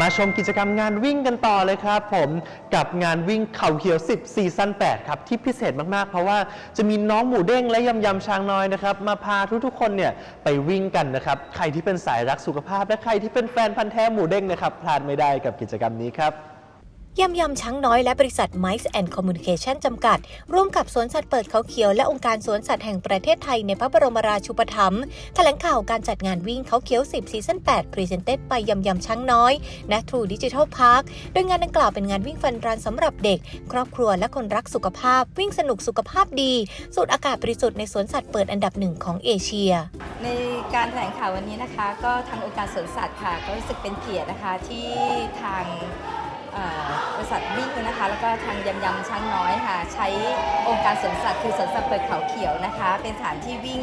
มาชมกิจกรรมงานวิ่งกันต่อเลยครับผมกับงานวิ่งเข่าเขียว 10 ซีซั่น8ครับที่พิเศษมากๆ เพราะว่าจะมีน้องหมูเด้งและยำยำช้างน้อยนะครับมาพาทุกๆคนเนี่ยไปวิ่งกันนะครับใครที่เป็นสายรักสุขภาพและใครที่เป็นแฟนพันธ์แท้หมูเด้งนะครับพลาดไม่ได้กับกิจกรรมนี้ครับ ยำยำช้างน้อยและบริษัท Mice and Communication จำกัด ร่วมกับสวนสัตว์เปิดเขาเขียวและองค์การสวนสัตว์แห่งประเทศไทยในพระบรมราชูปถัมภ์แถลงข่าวการจัดงานวิ่งเขาเขียว 10 ซีซั่น 8 Presented ไปยำยำช้างน้อยณ True Digital Park โดยงานดังกล่าวเป็นงานวิ่งฟันรันสำหรับเด็ก ครอบครัวและคนรักสุขภาพ วิ่งสนุกสุขภาพดี สูดอากาศบริสุทธิ์ในสวนสัตว์เปิดอันดับหนึ่งของเอเชีย ในการแถลงข่าววันนี้นะคะ ก็ทางองค์การสวนสัตว์ค่ะ ก็รู้สึกเป็นเกียรตินะคะที่ทาง บริษัทวิ่งนะคะ แล้วก็ทางยำยำช้างน้อยค่ะ ใช้องค์การสวนสัตว์คือสวนสัตว์เปิดเขาเขียวนะคะ เป็นสถานที่วิ่ง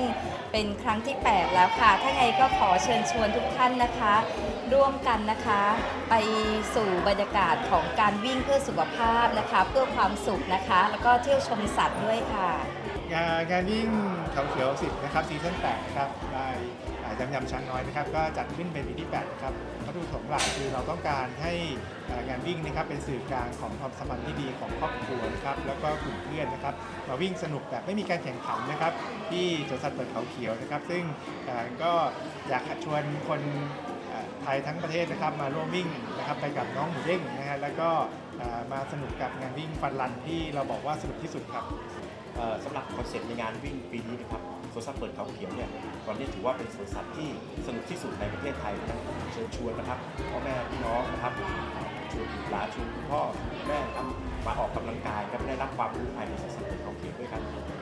เป็นครั้งที่ 8 แล้วค่ะ ถ้าไงก็ขอเชิญชวนทุกท่านนะคะ ร่วมกันนะคะ ไปสู่บรรยากาศของการวิ่งเพื่อสุขภาพนะคะ เพื่อความสุขนะคะ แล้วก็เที่ยวชมสัตว์ด้วยค่ะ งานงานวิ่งเขาเขียว10นะครับซีซั่น8นะครับได้อ่ายำยำช้างน้อยนะครับก็จัดขึ้นเป็นปีที่8นะครับวัตถุประสงค์หลักคือเราต้องการให้งานวิ่งนะครับเป็นสื่อกลางของความสมันที่ดีของครอบครัวนะครับแล้วก็กลุ่มเพื่อนนะครับมาวิ่งสนุกแบบไม่มีการแข่งขันนะครับที่สวนสัตว์เปิดเขาเขียวนะครับ ซึ่งก็อยากชวนคนไทยทั้งประเทศนะครับมาร่วมวิ่งนะครับไปกับน้องหมูเด้งนะฮะแล้วก็มาสนุกกับงานวิ่งฟันรันที่เราบอกว่าสนุกที่สุดครับ สำหรับคอนเซ็ปต์ในงานวิ่งปีนี้นะครับสวนสัตว์เปิดเขาเขียวเนี่ยวันนี้ถือว่าเป็นสวนสัตว์ที่สนุกที่สุดในประเทศไทยนะครับเชิญชวนนะครับพ่อแม่พี่น้องนะครับชวนหลานชวนคุณพ่อแม่ครับมาออกกำลังกายครับได้รับความรู้ภายในสวนสัตว์เปิดเขาเขียว